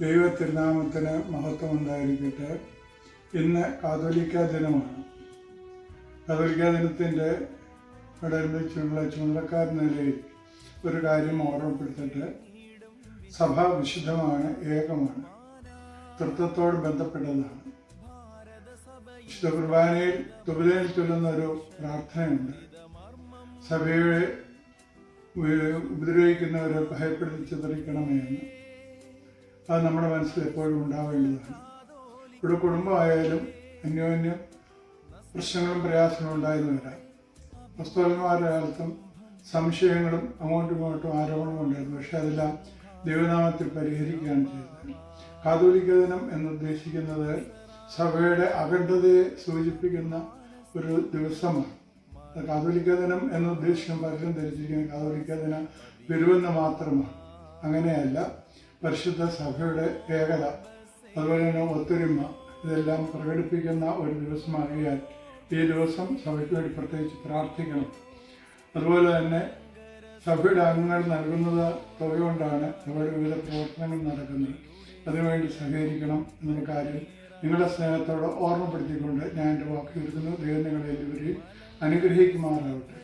ദൈവ തിരുനാമത്തിന് മഹത്വം ഉണ്ടായിരിക്കട്ടെ ഇന്ന് കാതോലിക്ക ദിനമാണ്. കാതോലിക്ക ദിനത്തിന്റെ ഇടയിലുള്ള ചുമതലക്കാരൻ നിലയിൽ ഒരു കാര്യം ഓർമ്മപ്പെടുത്തിട്ട്. സഭ വിശുദ്ധമാണ് ഏകമാണ്. തൃത്വത്തോട് ബന്ധപ്പെട്ടതാണ്. വിശുദ്ധ കുർബാനയിൽ തുബിലയിൽ ചൊല്ലുന്ന ഒരു പ്രാർത്ഥനയുണ്ട്. സഭയെ ഉപദ്രവിക്കുന്നവരെ ഭയപ്പെടുത്തി ചിതറിക്കണമേ എന്ന്. അത് നമ്മുടെ മനസ്സിൽ എപ്പോഴും ഉണ്ടാവേണ്ടതാണ്. ഇവിടെ കുടുംബമായാലും അന്യോന്യം പ്രശ്നങ്ങളും പ്രയാസങ്ങളും ഉണ്ടായിരുന്നു വരാം. പുസ്തകന്മാരുടെ കാലത്തും സംശയങ്ങളും അങ്ങോട്ടും ഇങ്ങോട്ടും ആരോപണവും ഉണ്ടായിരുന്നു. പക്ഷെ അതെല്ലാം ദൈവനാമത്തിൽ പരിഹരിക്കുകയാണ് ചെയ്തത്. കാതോലിക ദിനം എന്നുദ്ദേശിക്കുന്നത് സഭയുടെ അഖണ്ഡതയെ സൂചിപ്പിക്കുന്ന ഒരു ദിവസമാണ്. കാതോലിക്ക ദിനം ഉദ്ദേശിക്കും പലരും ധരിച്ചിരിക്കുന്നത് കാതോലിക്ക ദിനം വരുമെന്ന് മാത്രമാണ്. അങ്ങനെയല്ല പരിശുദ്ധ സഭയുടെ ഏകത അതുപോലെ തന്നെ ഒത്തൊരുമ ഇതെല്ലാം പ്രകടിപ്പിക്കുന്ന ഒരു ദിവസമാകിയാൽ ഈ ദിവസം സഭയ്ക്ക് വേണ്ടി പ്രത്യേകിച്ച് പ്രാർത്ഥിക്കണം. അതുപോലെ തന്നെ സഭയുടെ അംഗങ്ങൾ നൽകുന്നത് തുക കൊണ്ടാണ് സഭയുടെ വിവിധ പ്രവർത്തനങ്ങൾ നടക്കുന്നത്. അതിനുവേണ്ടി സഹകരിക്കണം എന്നൊരു കാര്യം നിങ്ങളുടെ സ്നേഹത്തോട് ഓർമ്മപ്പെടുത്തിക്കൊണ്ട് ഞാൻ എന്റെ വാക്ക് തീർക്കുന്നു ദൈവം നിങ്ങളെ അനുഗ്രഹിക്കുമാറാവട്ടെ.